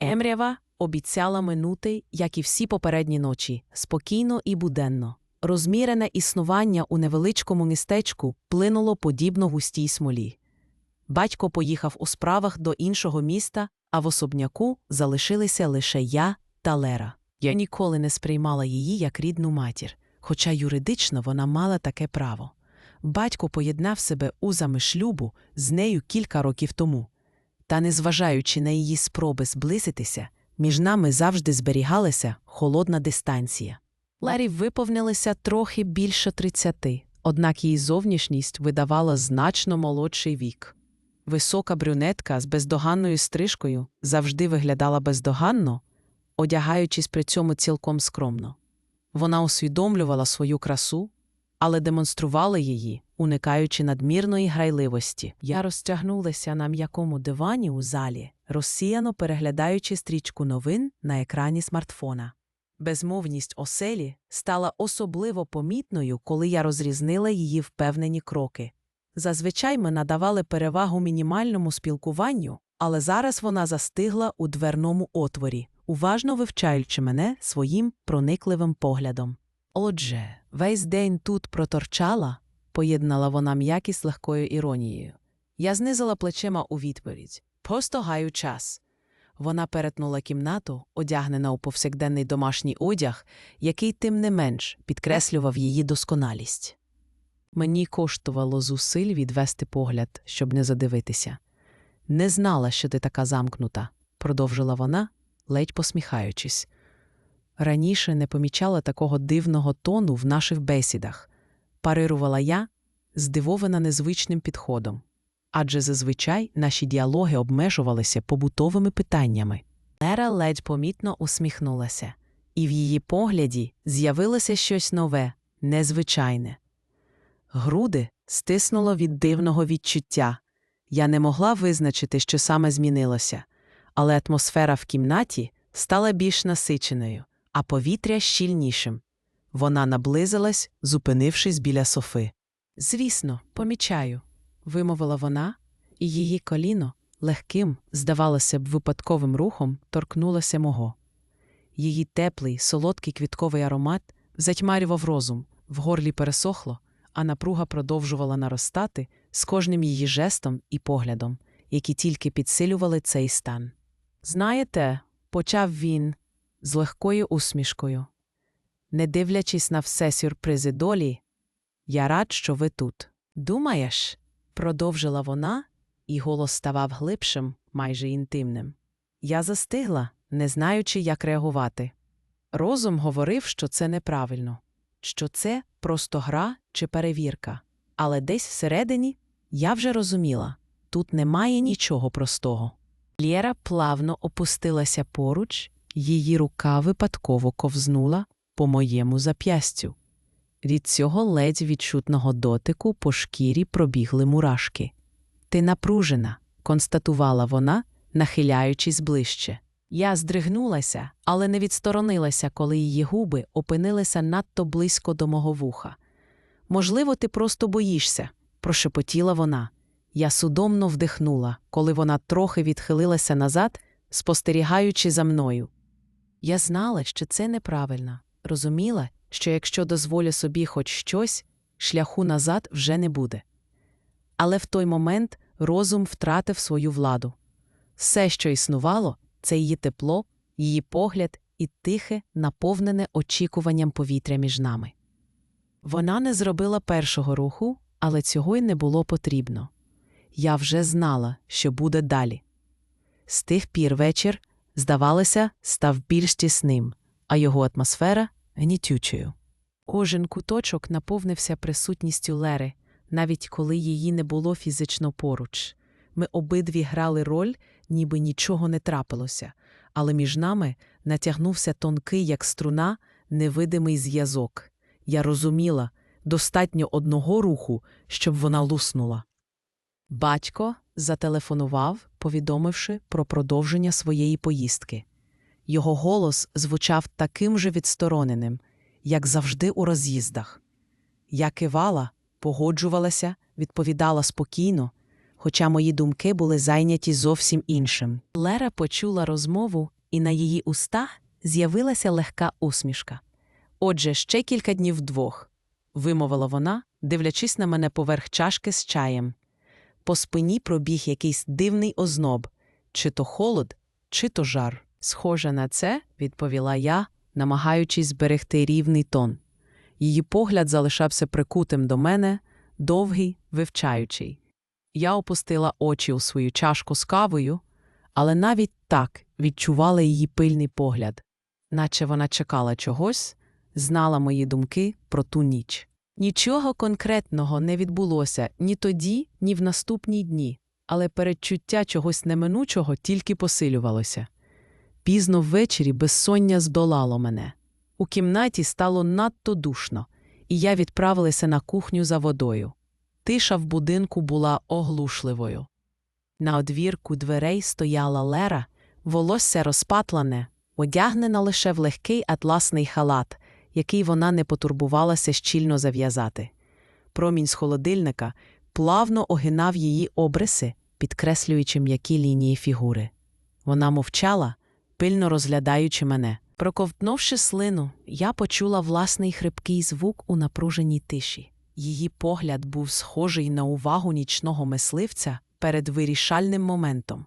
Емрява обіцяла минути, як і всі попередні ночі, спокійно і буденно. Розмірене існування у невеличкому містечку плинуло подібно густій смолі. Батько поїхав у справах до іншого міста, а в особняку залишилися лише я та Лера. Я ніколи не сприймала її як рідну матір, хоча юридично вона мала таке право. Батько поєднав себе узами шлюбу з нею кілька років тому. Та, незважаючи на її спроби зблизитися, між нами завжди зберігалася холодна дистанція. Ларі виповнилося трохи більше тридцяти, однак її зовнішність видавала значно молодший вік. Висока брюнетка з бездоганною стрижкою завжди виглядала бездоганно, одягаючись при цьому цілком скромно. Вона усвідомлювала свою красу, але демонструвала її, уникаючи надмірної грайливості. Я розтягнулася на м'якому дивані у залі, розсіяно переглядаючи стрічку новин на екрані смартфона. Безмовність оселі стала особливо помітною, коли я розрізнила її впевнені кроки. Зазвичай ми надавали перевагу мінімальному спілкуванню, але зараз вона застигла у дверному отворі, уважно вивчаючи мене своїм проникливим поглядом. Отже, весь день тут проторчала, поєднала вона м'якість легкою іронією. Я знизила плечима у відповідь. Просто гаю час. Вона перетнула кімнату, одягнена у повсякденний домашній одяг, який тим не менш підкреслював її досконалість. Мені коштувало зусиль відвести погляд, щоб не задивитися. Не знала, що ти така замкнута, продовжила вона, ледь посміхаючись. Раніше не помічала такого дивного тону в наших бесідах, парирувала я, здивована незвичним підходом. Адже зазвичай наші діалоги обмежувалися побутовими питаннями. Лера ледь помітно усміхнулася, і в її погляді з'явилося щось нове, незвичайне. Груди стиснуло від дивного відчуття. Я не могла визначити, що саме змінилося, але атмосфера в кімнаті стала більш насиченою, а повітря щільнішим. Вона наблизилась, зупинившись біля софи. Звісно, помічаю, вимовила вона, і її коліно легким, здавалося б, випадковим рухом торкнулося мого. Її теплий, солодкий квітковий аромат затьмарював розум, в горлі пересохло, а напруга продовжувала наростати з кожним її жестом і поглядом, які тільки підсилювали цей стан. Знаєте, почав він з легкою усмішкою. Не дивлячись на все сюрпризи долі, я рад, що ви тут. Думаєш? продовжила вона, і голос ставав глибшим, майже інтимним. Я застигла, не знаючи, як реагувати. Розум говорив, що це неправильно, що це просто гра чи перевірка. Але десь всередині я вже розуміла тут немає нічого простого. Лєра плавно опустилася поруч, її рука випадково ковзнула по моєму зап'ястю. Від цього ледь відчутного дотику по шкірі пробігли мурашки. Ти напружена, констатувала вона, нахиляючись ближче. Я здригнулася, але не відсторонилася, коли її губи опинилися надто близько до мого вуха. Можливо, ти просто боїшся, прошепотіла вона. Я судомно вдихнула, коли вона трохи відхилилася назад, спостерігаючи за мною. Я знала, що це неправильно, розуміла, що якщо дозволю собі хоч щось, шляху назад вже не буде. Але в той момент розум втратив свою владу. Все, що існувало, це її тепло, її погляд і тихе, наповнене очікуванням повітря між нами. Вона не зробила першого руху, але цього й не було потрібно. Я вже знала, що буде далі. З тих пір вечір, здавалося, став більш тісним, а його атмосфера гнітючою. Кожен куточок наповнився присутністю Лери, навіть коли її не було фізично поруч. Ми обидві грали роль, ніби нічого не трапилося, але між нами натягнувся тонкий, як струна, невидимий зв'язок. Я розуміла достатньо одного руху, щоб вона луснула. Батько зателефонував, повідомивши про продовження своєї поїздки. Його голос звучав таким же відстороненим, як завжди у роз'їздах. Я кивала, погоджувалася, відповідала спокійно, хоча мої думки були зайняті зовсім іншим. Лера почула розмову, і на її устах з'явилася легка усмішка. Отже, ще кілька днів вдвох, вимовила вона, дивлячись на мене поверх чашки з чаєм. По спині пробіг якийсь дивний озноб, чи то холод, чи то жар. Схоже на це, відповіла я, намагаючись зберегти рівний тон. Її погляд залишався прикутим до мене, довгий, вивчаючий. Я опустила очі у свою чашку з кавою, але навіть так відчувала її пильний погляд, наче вона чекала чогось, знала мої думки про ту ніч. Нічого конкретного не відбулося ні тоді, ні в наступні дні, але передчуття чогось неминучого тільки посилювалося. Пізно ввечері безсоння здолало мене. У кімнаті стало надто душно, і я відправилася на кухню за водою. Тиша в будинку була оглушливою. На одвірку дверей стояла Лера, волосся розпатлане, одягнена лише в легкий атласний халат, який вона не потурбувалася щільно зав'язати. Промінь з холодильника плавно огинав її обриси, підкреслюючи м'які лінії фігури. Вона мовчала, пильно розглядаючи мене. Проковтнувши слину, я почула власний хрипкий звук у напруженій тиші. Її погляд був схожий на увагу нічного мисливця перед вирішальним моментом.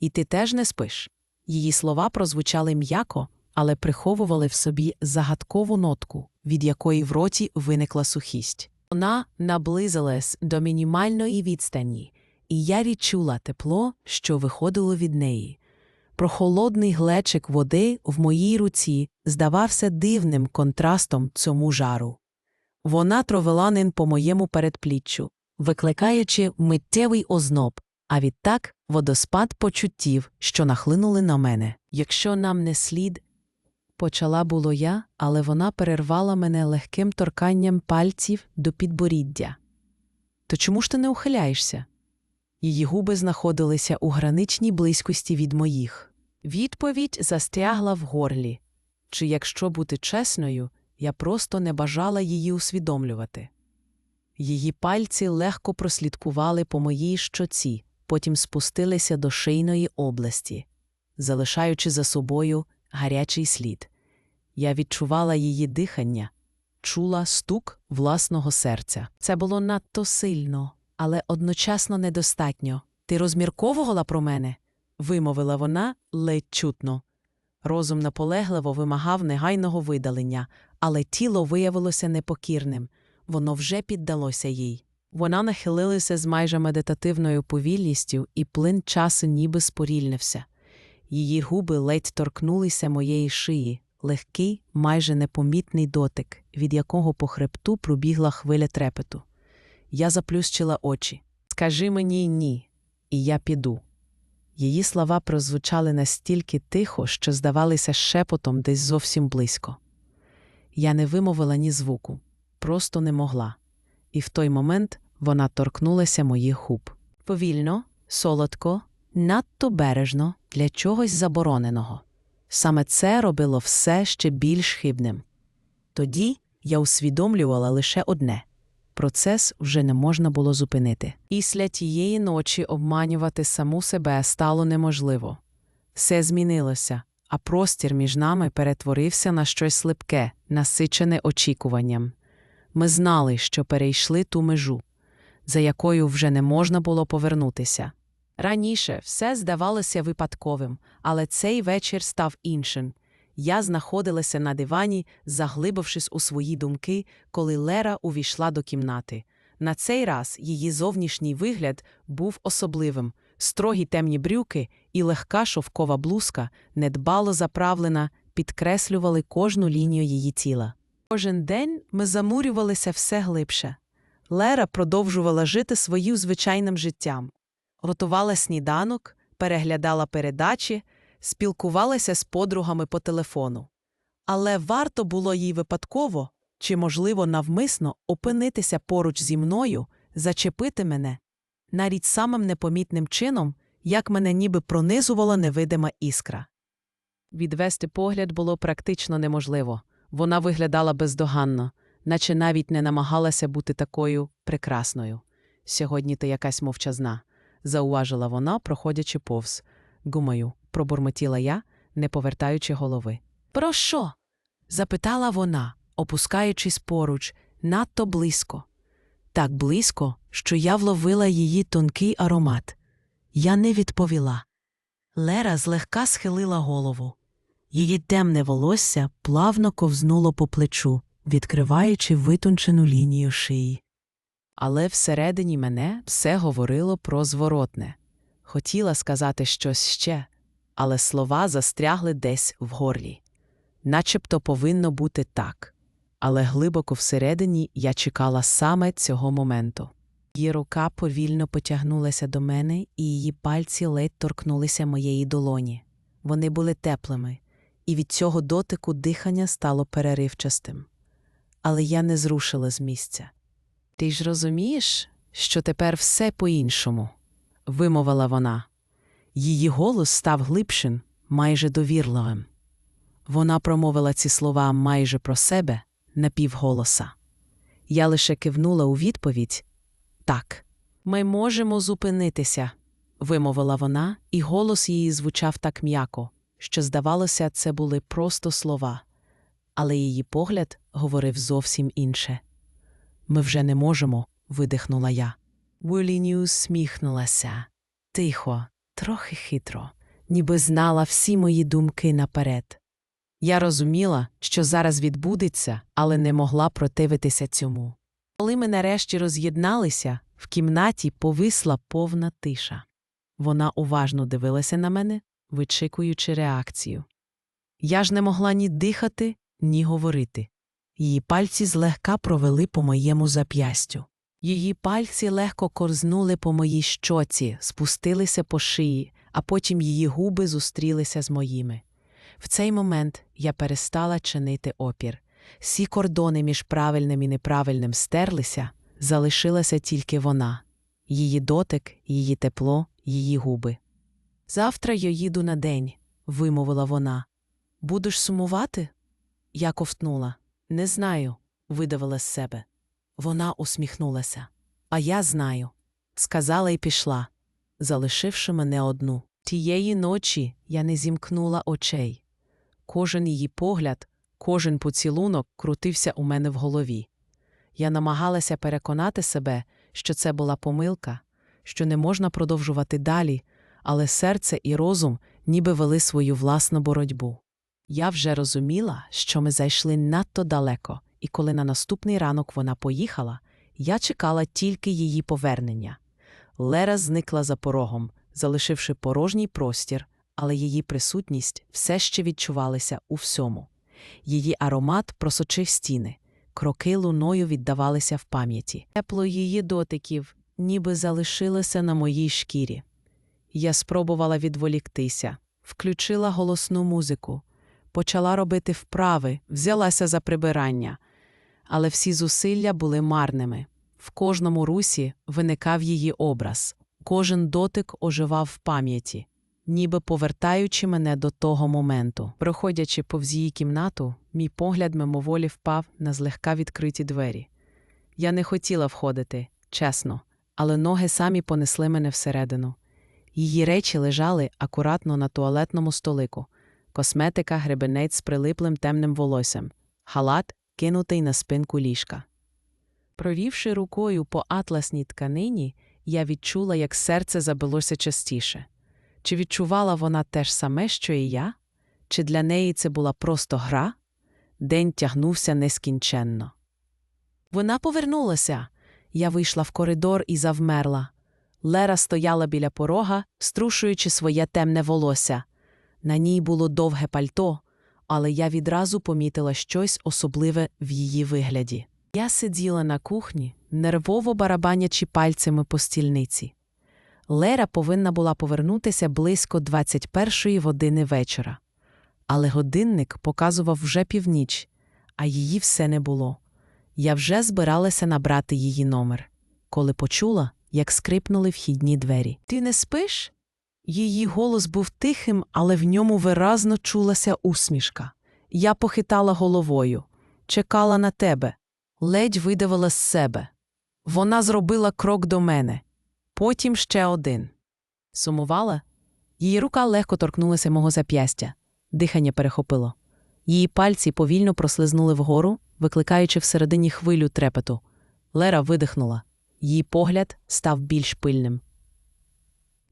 І ти теж не спиш. Її слова прозвучали м'яко, але приховували в собі загадкову нотку, від якої в роті виникла сухість. Вона наблизилась до мінімальної відстані, і я відчула тепло, що виходило від неї. Прохолодний глечик води в моїй руці здавався дивним контрастом цьому жару. Вона тровела ним по моєму передпліччю, викликаючи миттєвий озноб, а відтак водоспад почуттів, що нахлинули на мене. Якщо нам не слід, почала було я, але вона перервала мене легким торканням пальців до підборіддя. То чому ж ти не ухиляєшся? Її губи знаходилися у граничній близькості від моїх. Відповідь застрягла в горлі. Чи, якщо бути чесною, я просто не бажала її усвідомлювати. Її пальці легко прослідкували по моїй щоці, потім спустилися до шийної області, залишаючи за собою гарячий слід. Я відчувала її дихання, чула стук власного серця. Це було надто сильно, але одночасно недостатньо. Ти розмірковувала про мене? вимовила вона ледь чутно. Розум наполегливо вимагав негайного видалення, але тіло виявилося непокірним, воно вже піддалося їй. Вона нахилилася з майже медитативною повільністю, і плин часу ніби спорільнився. Її губи ледь торкнулися моєї шиї, легкий, майже непомітний дотик, від якого по хребту пробігла хвиля трепету. Я заплющила очі. Скажи мені ні, і я піду. Її слова прозвучали настільки тихо, що здавалися шепотом десь зовсім близько. Я не вимовила ні звуку, просто не могла. І в той момент вона торкнулася моїх губ. Повільно, солодко, надто бережно для чогось забороненого. Саме це робило все ще більш хибним. Тоді я усвідомлювала лише одне процес вже не можна було зупинити. Після тієї ночі обманювати саму себе стало неможливо. Все змінилося, а простір між нами перетворився на щось слабке, насичене очікуванням. Ми знали, що перейшли ту межу, за якою вже не можна було повернутися. Раніше все здавалося випадковим, але цей вечір став іншим. Я знаходилася на дивані, заглибившись у свої думки, коли Лера увійшла до кімнати. На цей раз її зовнішній вигляд був особливим. Строгі темні брюки і легка шовкова блузка, недбало заправлена, підкреслювали кожну лінію її тіла. Кожен день ми замурювалися все глибше. Лера продовжувала жити своїм звичайним життям, готувала сніданок, переглядала передачі спілкувалася з подругами по телефону. Але варто було їй випадково чи, можливо, навмисно опинитися поруч зі мною, зачепити мене, навіть самим непомітним чином, як мене ніби пронизувала невидима іскра. Відвести погляд було практично неможливо вона виглядала бездоганно, наче навіть не намагалася бути такою прекрасною. Сьогодні ти якась мовчазна, зауважила вона, проходячи повз. Гумаю, пробурмотіла я, не повертаючи голови. Про що? запитала вона, опускаючись поруч, надто близько. Так близько, що я вловила її тонкий аромат. Я не відповіла. Лера злегка схилила голову. Її темне волосся плавно ковзнуло по плечу, відкриваючи витончену лінію шиї. Але всередині мене все говорило про зворотне. Хотіла сказати щось ще, але слова застрягли десь в горлі. Начебто повинно бути так. Але глибоко всередині я чекала саме цього моменту. Її рука повільно потягнулася до мене, і її пальці ледь торкнулися моєї долоні. Вони були теплими, і від цього дотику дихання стало переривчастим. Але я не зрушила з місця. Ти ж розумієш, що тепер все по-іншому, вимовила вона. Її голос став глибшим, майже довірливим. Вона промовила ці слова майже про себе напівголоса. Я лише кивнула у відповідь так, ми можемо зупинитися, вимовила вона, і голос її звучав так м'яко, що, здавалося, це були просто слова, але її погляд говорив зовсім інше. Ми вже не можемо, видихнула я. Вуліню сміхнулася. Тихо, трохи хитро, ніби знала всі мої думки наперед. Я розуміла, що зараз відбудеться, але не могла противитися цьому. Коли ми нарешті роз'єдналися, в кімнаті повисла повна тиша. Вона уважно дивилася на мене, вичікуючи реакцію. Я ж не могла ні дихати, ні говорити. Її пальці злегка провели по моєму зап'ястю. Її пальці легко корзнули по моїй щоці, спустилися по шиї, а потім її губи зустрілися з моїми. В цей момент я перестала чинити опір. Всі кордони між правильним і неправильним стерлися, залишилася тільки вона, її дотик, її тепло, її губи. Завтра я їду на день, вимовила вона. Будеш сумувати? Я ковтнула. Не знаю, видавила з себе. Вона усміхнулася. А я знаю, сказала і пішла, залишивши мене одну. Тієї ночі я не зімкнула очей. Кожен її погляд, кожен поцілунок крутився у мене в голові. Я намагалася переконати себе, що це була помилка, що не можна продовжувати далі, але серце і розум ніби вели свою власну боротьбу. Я вже розуміла, що ми зайшли надто далеко, і коли на наступний ранок вона поїхала, я чекала тільки її повернення. Лера зникла за порогом, залишивши порожній простір, але її присутність все ще відчувалася у всьому. Її аромат просочив стіни, кроки луною віддавалися в пам'яті. Тепло її дотиків ніби залишилося на моїй шкірі. Я спробувала відволіктися, включила голосну музику, почала робити вправи, взялася за прибирання. Але всі зусилля були марними. В кожному русі виникав її образ, кожен дотик оживав в пам'яті, ніби повертаючи мене до того моменту. Проходячи повз її кімнату, мій погляд мимоволі впав на злегка відкриті двері. Я не хотіла входити, чесно, але ноги самі понесли мене всередину. Її речі лежали акуратно на туалетному столику, косметика, гребенець з прилиплим темним волоссям, халат, кинутий на спинку ліжка. Провівши рукою по атласній тканині, я відчула, як серце забилося частіше. Чи відчувала вона те ж саме, що і я? Чи для неї це була просто гра? День тягнувся нескінченно. Вона повернулася. Я вийшла в коридор і завмерла. Лера стояла біля порога, струшуючи своє темне волосся. На ній було довге пальто, але я відразу помітила щось особливе в її вигляді. Я сиділа на кухні, нервово барабанячи пальцями по стільниці. Лера повинна була повернутися близько 21-ї години вечора. Але годинник показував вже північ, а її все не було. Я вже збиралася набрати її номер, коли почула, як скрипнули вхідні двері. Ти не спиш? Її голос був тихим, але в ньому виразно чулася усмішка. Я похитала головою, чекала на тебе, ледь видавила з себе. Вона зробила крок до мене, потім ще один. Сумувала? Її рука легко торкнулася мого зап'ястя. Дихання перехопило. Її пальці повільно прослизнули вгору, викликаючи всередині хвилю трепету. Лера видихнула. Її погляд став більш пильним.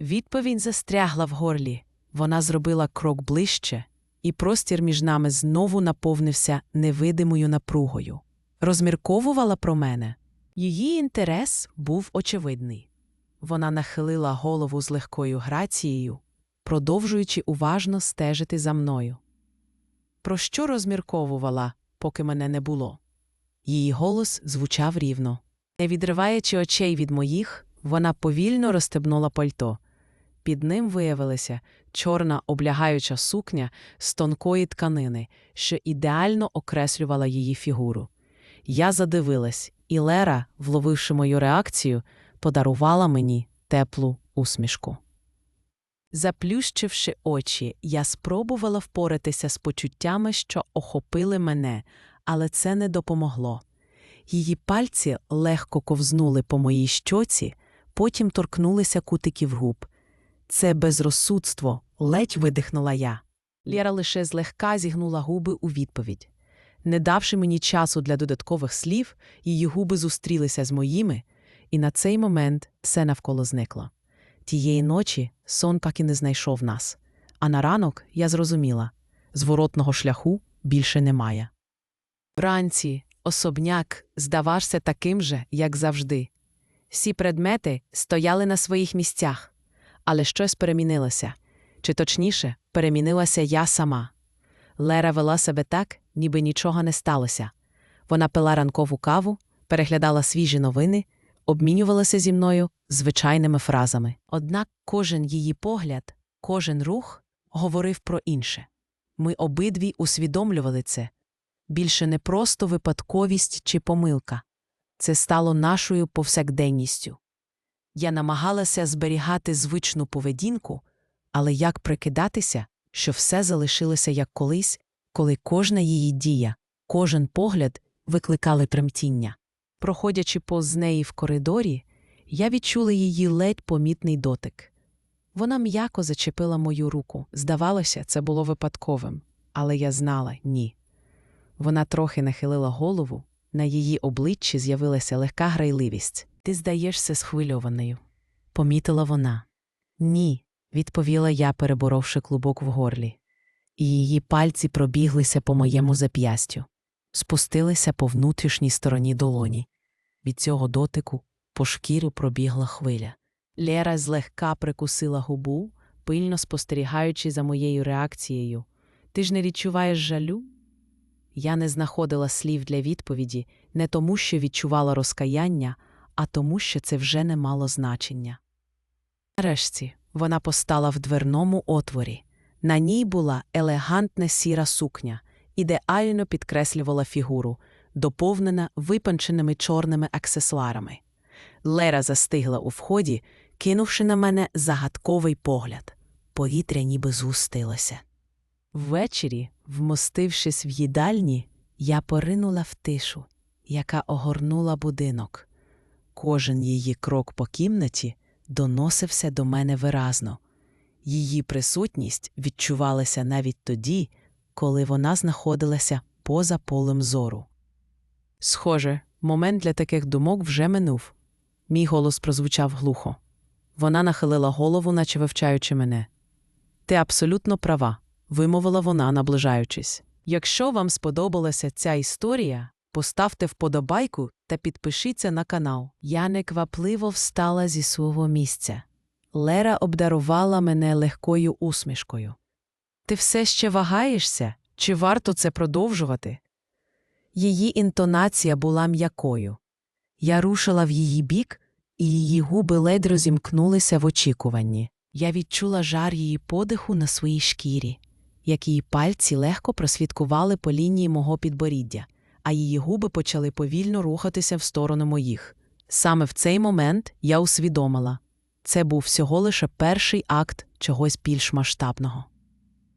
Відповідь застрягла в горлі. Вона зробила крок ближче, і простір між нами знову наповнився невидимою напругою. Розмірковувала про мене. Її інтерес був очевидний. Вона нахилила голову з легкою грацією, продовжуючи уважно стежити за мною. Про що розмірковувала, поки мене не було? Її голос звучав рівно. Не відриваючи очей від моїх, вона повільно розстебнула пальто. Під ним виявилася чорна облягаюча сукня з тонкої тканини, що ідеально окреслювала її фігуру. Я задивилась, і Лера, вловивши мою реакцію, подарувала мені теплу усмішку. Заплющивши очі, я спробувала впоратися з почуттями, що охопили мене, але це не допомогло. Її пальці легко ковзнули по моїй щоці, потім торкнулися кутиків губ. Це безрозсудство, ледь видихнула я. Лєра лише злегка зігнула губи у відповідь. Не давши мені часу для додаткових слів, її губи зустрілися з моїми, і на цей момент все навколо зникло. Тієї ночі сон так і не знайшов нас, а на ранок я зрозуміла зворотного шляху більше немає. Вранці особняк здавався таким же, як завжди. Всі предмети стояли на своїх місцях, але щось перемінилося, чи точніше, перемінилася я сама. Лера вела себе так, ніби нічого не сталося. Вона пила ранкову каву, переглядала свіжі новини, обмінювалася зі мною звичайними фразами. Однак кожен її погляд, кожен рух говорив про інше. Ми обидві усвідомлювали це більше не просто випадковість чи помилка, це стало нашою повсякденністю. Я намагалася зберігати звичну поведінку, але як прикидатися, що все залишилося як колись, коли кожна її дія, кожен погляд викликали тремтіння. Проходячи повз неї в коридорі, я відчула її ледь помітний дотик. Вона м'яко зачепила мою руку. Здавалося, це було випадковим, але я знала ні. Вона трохи нахилила голову, на її обличчі з'явилася легка грайливість. Ти здаєшся схвильованою. Помітила вона. Ні, відповіла я, переборовши клубок в горлі. І її пальці пробіглися по моєму зап'ястю, спустилися по внутрішній стороні долоні. Від цього дотику по шкіру пробігла хвиля. Лера злегка прикусила губу, пильно спостерігаючи за моєю реакцією. Ти ж не відчуваєш жалю? Я не знаходила слів для відповіді не тому, що відчувала розкаяння, а тому, що це вже не мало значення. Нарешті вона постала в дверному отворі. На ній була елегантна сіра сукня, ідеально підкреслювала фігуру, доповнена випанченими чорними аксесуарами. Лера застигла у вході, кинувши на мене загадковий погляд. Повітря ніби згустилося. Ввечері, вмостившись в їдальні, я поринула в тишу, яка огорнула будинок. Кожен її крок по кімнаті доносився до мене виразно. Її присутність відчувалася навіть тоді, коли вона знаходилася поза полем зору. Схоже, момент для таких думок вже минув. Мій голос прозвучав глухо. Вона нахилила голову, наче вивчаючи мене. Ти абсолютно права, вимовила вона, наближаючись. Якщо вам сподобалася ця історія, поставте вподобайку та підпишіться на канал. Я неквапливо встала зі свого місця. Лера обдарувала мене легкою усмішкою. Ти все ще вагаєшся? Чи варто це продовжувати? Її інтонація була м'якою. Я рушила в її бік, і її губи ледь розімкнулися в очікуванні. Я відчула жар її подиху на своїй шкірі, як її пальці легко просвідкували по лінії мого підборіддя, а її губи почали повільно рухатися в сторону моїх. Саме в цей момент я усвідомила це був всього лише перший акт чогось більш масштабного.